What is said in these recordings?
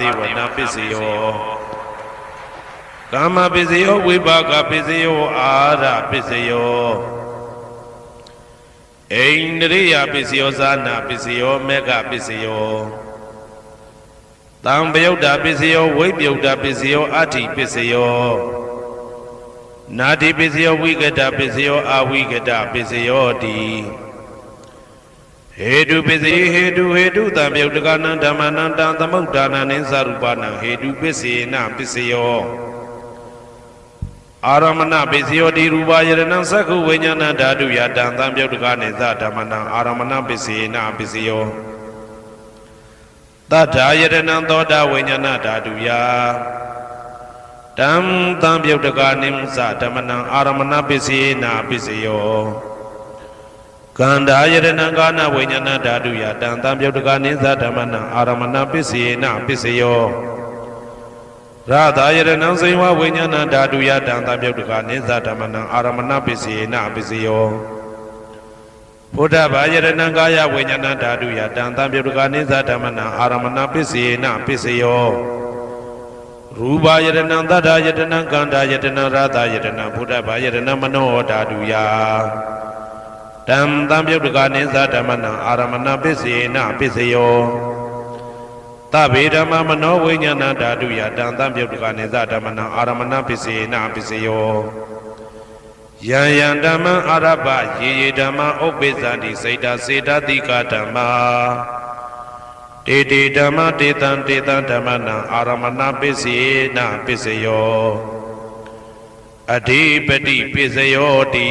သေဝနာပစ္စယောကာမပစ္စယောဝိပါကပစ္စယောအာရပစ္စယောအိန္ဒြိယပစ္စယောဇာနာပစ္စယောမေဃပစ္စယောတံပယုတ်တာပစ္စယောဝိပယုတ်တာပစ္စယောအဋ္ဌိပစ္စယောနာတိပစ္စယောဝိကတပစ္စယောအဝိကတပစ္စယောတိ ဟေတုပစ္စည်းဟေတုဟေတုတံပြုတ်တကနံဓမ္မနံတံသမုဒ္ဒါနံနိသရူပနံဟေတုပစ္စေနပစ္စယောအာရမဏပစ္စယောတိရူပယရဏံသက္ခုဝိညာဏဓာတုယတံသံပြုတ်တကနိသဓမ္မနံအာရမဏပစ္စေနပစ္စယောတထာယရဏံသောတာဝိညာဏဓာတုယတံသံပြုတ်တကနိသဓမ္မနံအာရမဏပစ္စေနပစ္စယော ကန္တာယရဏံကာနဝိညာဏဓာတုယတံတံပြုတ်တကနိသဓမ္မနံအာရမဏပစ္စေနပစ္စယောရသာယရဏံစေဝဝိညာဏဓာတုယတံတံပြုတ်တကနိသဓမ္မနံအာရမဏပစ္စေနပစ္စယောဘုဒ္ဓဘာယရဏံကာယဝိညာဏဓာတုယတံတံပြုတ်တကနိသဓမ္မနံအာရမဏပစ္စေနပစ္စယောရူပယရဏံသတ္တယတနံကန္တာယတနံရသယတနံဘုဒ္ဓဘာယရဏံမနောဓာတုယ တံတံပြုတ်တကနိသဓမ္မနံအာရမဏပစ္စေနပစ္စယောသဗ္ဗေဓမ္မမနောဝိညာဏဓာတုယတံတံပြုတ်တကနိသဓမ္မနံအာရမဏပစ္စေနပစ္စယောယံယံဓမ္မအာရပယေယေဓမ္မဥပ္ပိသန္တိစိတ်တစေတတိကဓမ္မာတေတေဓမ္မတေတံတေတံဓမ္မနံအာရမဏပစ္စေနပစ္စယောအဓိပတိပစ္စယောတိ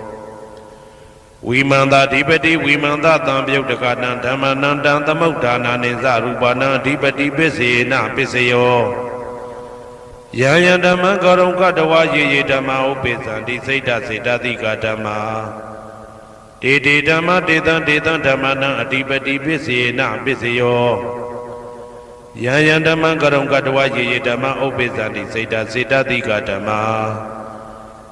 ဝိမန္တာဓိပတိဝိမန္တတံပြုတ်တကနံဓမ္မနံတံသမုဒ္ဒါနာနိသရူပနံအဓိပတိပစ္စေနပစ္စယောယံယံဓမ္မံကောရုံကတဝယေယေဓမ္မဥပိသံတိစိတ်တစေတတိကဓမ္မာတေတေဓမ္မတေတံတေတံဓမ္မနံအဓိပတိပစ္စေနပစ္စယောယံယံဓမ္မံကောရုံကတဝယေယေဓမ္မဥပိသံတိစိတ်တစေတတိကဓမ္မာ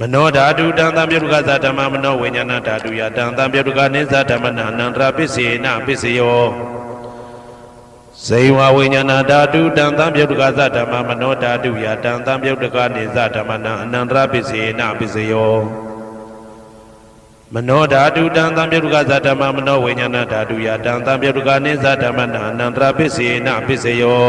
မနောဓာတုတံသံပြုတ်ကသဓမ္မမနောဝိညာဏဓာတုယတံသံပြုတ်ကနိသဓမ္မနအနန္တရပစ္စေနပစ္စယောဇေဝဝိညာဏဓာတုတံသံပြုတ်ကသဓမ္မမနောဓာတုယတံသံပြုတ်ကနိသဓမ္မနအနန္တရပစ္စေနပစ္စယောမနောဓာတုတံသံပြုတ်ကသဓမ္မမနောဝိညာဏဓာတုယတံသံပြုတ်ကနိသဓမ္မနအနန္တရပစ္စေနပစ္စယော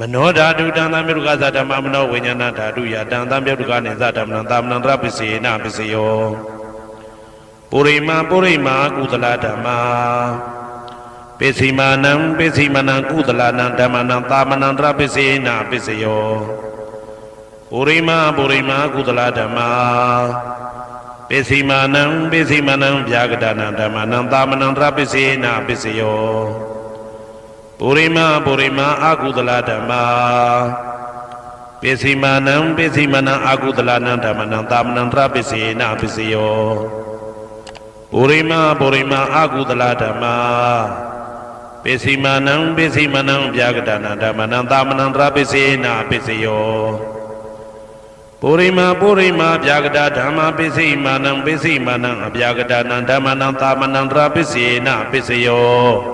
မနောဓာတုတံသံမြုကသဓမ္မမနောဝိညာဏဓာတုယတံသံမြုကနေသဓမ္မနံသာမဏံတရပစ္စေနပစ္စယောပုရိမာပုရိမာကုသလဓမ္မာပိစိမာနံပိစိမနံကုသလနံဓမ္မနံသာမဏံတရပစ္စေနပစ္စယောပုရိမာပုရိမာကုသလဓမ္မာပိစိမာနံပိစိမနံဗျာဂဒနံဓမ္မနံသာမဏံတရပစ္စေနပစ္စယော ပုရိမာပုရိမာအာကုသလဓမ္မာပိစိမာနံပိစိမနံအာကုသလနံဓမ္မနံတာမနံတရပိစေနပိစယောပုရိမာပုရိမာအာကုသလဓမ္မာပိစိမာနံပိစိမနံဗျာကတနာဓမ္မနံတာမနံတရပိစေနပိစယောပုရိမာပုရိမာဗျာကတဓမ္မာပိစိမာနံပိစိမာနံအဗျာကတနံဓမ္မနံတာမနံတရပိစေနပိစယော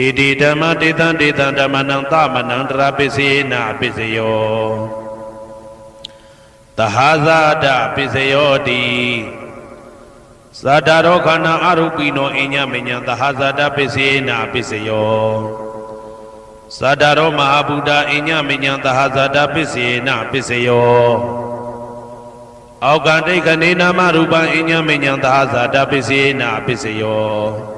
တေတိဓမ္မတေတံတေတံဓမ္မနံသမနံတရာပစ္စေနပစ္စယောတဟာဇာတပစ္စယောတိသတ္တရောခန္ဓာအရူပိနောအညမညံတဟာဇာတပစ္စေနပစ္စယောသတ္တရောမဟာဗုဒ္ဓအညမညံတဟာဇာတပစ္စေနပစ္စယောအောက်ကတိတ်ကနေနာမရူပံအညမညံတဟာဇာတပစ္စေနပစ္စယော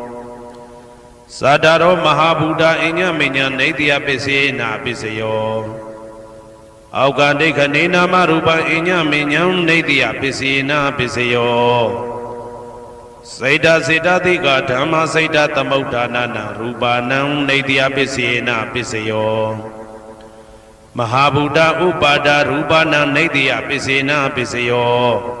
သတ္တရောမဟာဗုဒ္ဓအညာမညာနေတယပစ္စယေနာပစ္စယောအောက်ကဒိဋ္ဌနေနာမရူပံအညာမညာနေတယပစ္စယေနာပစ္စယောစေတစေတသိကဓမ္မစေတသမုဋ္ဌာနာနာရူပါနံနေတယပစ္စယေနာပစ္စယောမဟာဗုဒ္ဓဥပါဒရူပနာနေတယပစ္စေနာပစ္စယော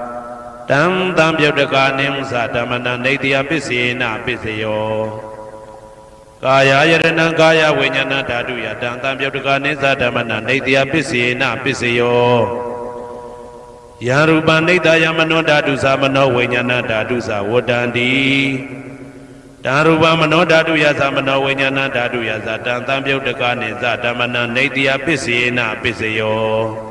တံတံပြုတ်တကာနိသဓမ္မနနေတယပစ္စေနပစ္စယောကာယယရဏံကာယဝိညာဏဓာတုယတံတံပြုတ်တကာနိသဓမ္မနနေတယပစ္စေနပစ္စယောယံရူပနိတယမနောဓာတုသမနောဝိညာဏဓာတုသဝတ္တန္တိတံရူပမနောဓာတုယသမနောဝိညာဏဓာတုယသတံတံပြုတ်တကာနိသဓမ္မနနေတယပစ္စေနပစ္စယော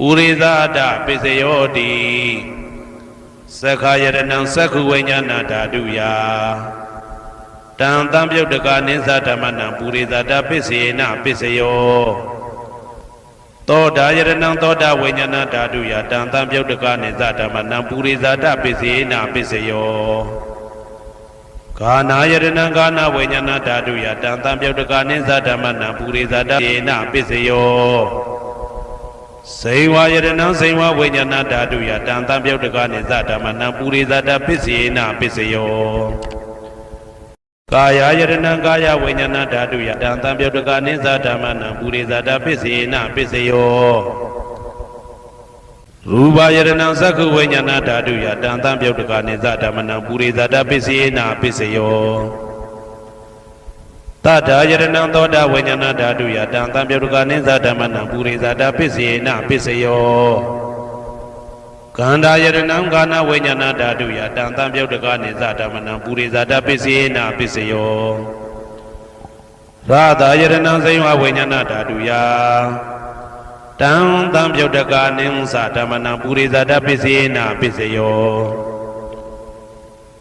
ပုရိသဒပစ္စယောတိသက္ခာယရဏံသက္ခုဝိညာဏဓာတုယတံတံပြုတ်တကနိသဓမ္မနံပုရိသတာပစ္စေနပစ္စယောသောတာယရဏံသောတာဝိညာဏဓာတုယတံတံပြုတ်တကနိသဓမ္မနံပုရိသတာပစ္စေနပစ္စယောဂာနာယရဏံဂာနာဝိညာဏဓာတုယတံတံပြုတ်တကနိသဓမ္မနံပုရိသတာယေနပစ္စယော စေဝါယရဏံစေဝဝိညာဏဓာတုယတံတံပြုတ်တကနေသဓမ္မနံပုရိသတပစ္စေနပစ္စယောကာယယရဏံကာယဝိညာဏဓာတုယတံတံပြုတ်တကနေသဓမ္မနံပုရိသတပစ္စေနပစ္စယောရူပယရဏံသက္ခုဝိညာဏဓာတုယတံတံပြုတ်တကနေသဓမ္မနံပုရိသတပစ္စေနပစ္စယော တထာယရဏံသောတာဝိညာဏဓာတုယတံတံပြုတ်ကနိသဓမ္မနံပုရိသတာပစ္စေနပစ္စယောကန္တာယရဏံကာနဝိညာဏဓာတုယတံတံပြုတ်ကနိသဓမ္မနံပုရိသတာပစ္စေနပစ္စယောရာသာယရဏံစိဝဝိညာဏဓာတုယတံတံပြုတ်ကနိသဓမ္မနံပုရိသတာပစ္စေနပစ္စယော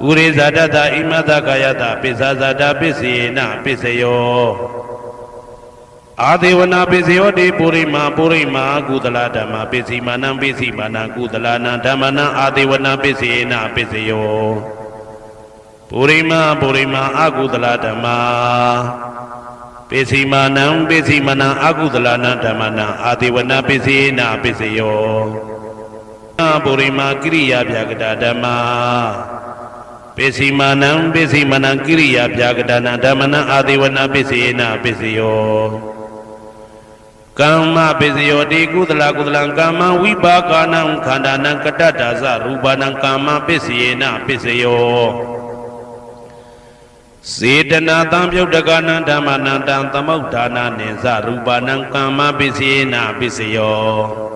ပုရိဇာတတဣမတကာယတပိစ္ဆာဇာတပိစေနပိစယောအာဒေဝနာပိစယောတိပုရိမာပုရိမာကုသလဓမ္မာပိစီမာနံပိစီမာနံကုသလနာဓမ္မနံအာဒေဝနာပိစေနပိစယောပုရိမာပုရိမာအကုသလဓမ္မာပိစီမာနံပိစီမနံအကုသလနာဓမ္မနာအာတိဝနာပိစီနာပိစယောအပုရိမာကိရိယာဗျာကတာဓမ္မာ ပိစီမာနံပိစီမနံကိရိယာဗျာကတာနာဓမ္မနာအာတိဝနာပိစီနာပိစယောကမ္မပိစယောတိကုသလကုသလံကမ္မဝိပါကနံခန္ဓာနံကတ္တတာဇရူပနံကမ္မပိစီနာပိစယောစေတနာတံပြုတ်တကနံဓမ္မနံတံသမုဋ္ဌာနာနိသရူပနံကမ္မပစ္စေနာပစ္စယော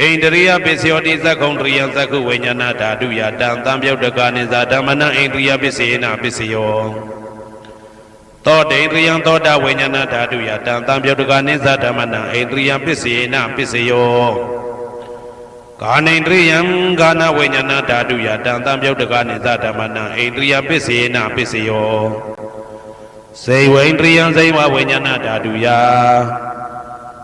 ဣန္ဒရိယပစ္စယောတိသက္ကုံတရိယသက္ကုဝိညာဏဓာတုယတံတံပြုတ်တကနိသဓမ္မနံဣန္ဒရိယပစ္စေနပစ္စယောသောတေန္ဒရိယံသောတာဝိညာဏဓာတုယတံတံပြုတ်တကနိသဓမ္မနံဣန္ဒရိယပစ္စေနပစ္စယောကာနိန္ဒရိယံကာနဝိညာဏဓာတုယတံတံပြုတ်တကနိသဓမ္မနံဣန္ဒရိယပစ္စေနပစ္စယောစေဝိန္ဒရိယံစေဝဝိညာဏဓာတုယ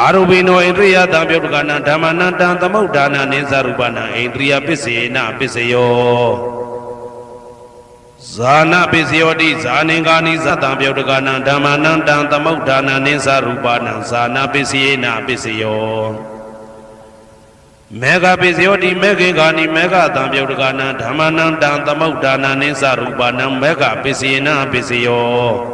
အာရူပိနောဣန္ဒြိယတံပြုတ်တကနာဓမ္မနံတံသမုဋ္ဌာနာနေဇရူပနာဣန္ဒြိယပစ္စေနပစ္စယောဇာနာပစ္စယောတိဇာနေကာနိသတံပြုတ်တကနာဓမ္မနံတံသမုဋ္ဌာနာနေဇရူပနာဇာနာပစ္စယေနပစ္စယောမေဃပိစယောတိမေခေကာနိမေဃတံပြုတ်တကနာဓမ္မနံတံသမုဋ္ဌာနာနိသရူပနံမေဃပိစယေနပိစယော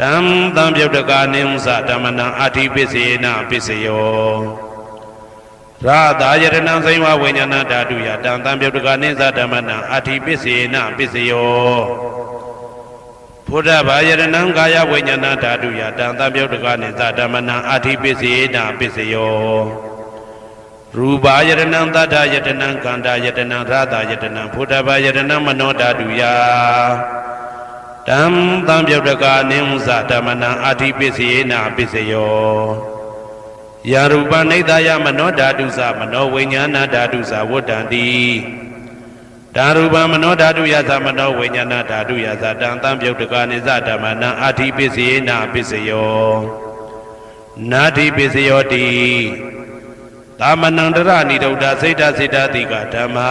တံတံပြုတ်တကနိသဓမ္မနံအာထိပစ္စေနပစ္စယောရာသာယရဏံစိမဝိညာဏဓာတုယတံတံပြုတ်တကနိသဓမ္မနံအာထိပစ္စေနပစ္စယောဘုဒ္ဓဘာယရဏံကာယဝိညာဏဓာတုယတံတံပြုတ်တကနိသဓမ္မနံအာထိပစ္စေနပစ္စယောရူပါယရဏံသတ္တယတနံကန္တာယတနံရာသာယတနံဘုဒ္ဓဘာယရဏံမနောဓာတုယ တံတံပြုတ်တကနိသဓမ္မနံအာထိပစ္စေနပစ္စယောယာရူပနိဒာယမနောဓာတုသမနောဝိညာဏဓာတုသဝတ္တံတိဓာရူပမနောဓာတုယသမနောဝိညာဏဓာတုယသတံတံပြုတ်တကနိသဓမ္မနံအာထိပစ္စယေနပစ္စယောနာတိပစ္စယောတိသာမဏံတရဏိဒုဒ္ဒစိတ်တစိတ်တတိကဓမ္မာ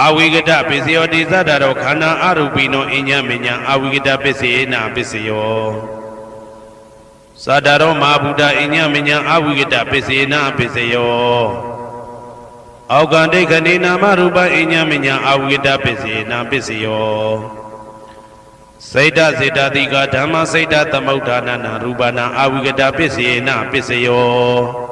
အဝိဂဒပစ္စယောတိသတ္တရောခန္ဓာအရူပိနောအညမညအဝိဂဒပစ္စေနပစ္စယောသာတရောမဟာဗုဒ္ဓအညမညာအဝိကတပစ္စေနာပစ္စယောအောက်ကံဒိဋ္ဌနေနာမရူပအညမညာအဝိကတပစ္စေနာပစ္စယောစိတ်တစေတတိကဓမ္မစိတ်တသမုဋ္ဌာနနာရူပနာအဝိကတပစ္စေနာပစ္စယော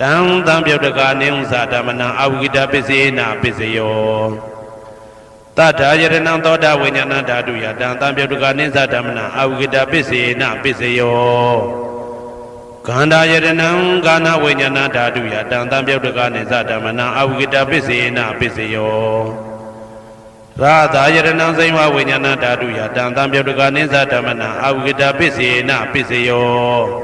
တံတံပြုတ်တကနိဥ္စဓမ္မနံအဝိကတပစ္စေနပစ္စယောတတ္ထာယတနံသောတာဝိညာဏဓာတုယတံတံပြုတ်တကနိသဓမ္မနံအဝိကတပစ္စေနပစ္စယောကန္တာယတနံကာနဝိညာဏဓာတုယတံတံပြုတ်တကနိသဓမ္မနံအဝိကတပစ္စေနပစ္စယောရာသာယတနံစိမဝိညာဏဓာတုယတံတံပြုတ်တကနိသဓမ္မနံအဝိကတပစ္စေနပစ္စယော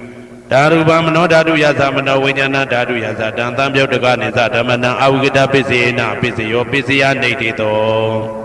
ဓာရူပမနောဓာတုယသမနောဝိညာဏဓာတုယသတံတံပြုတ်တကနိသဓမ္မနာအဝိကတပစ္စေနာပစ္စယောပစ္စယနေတိတော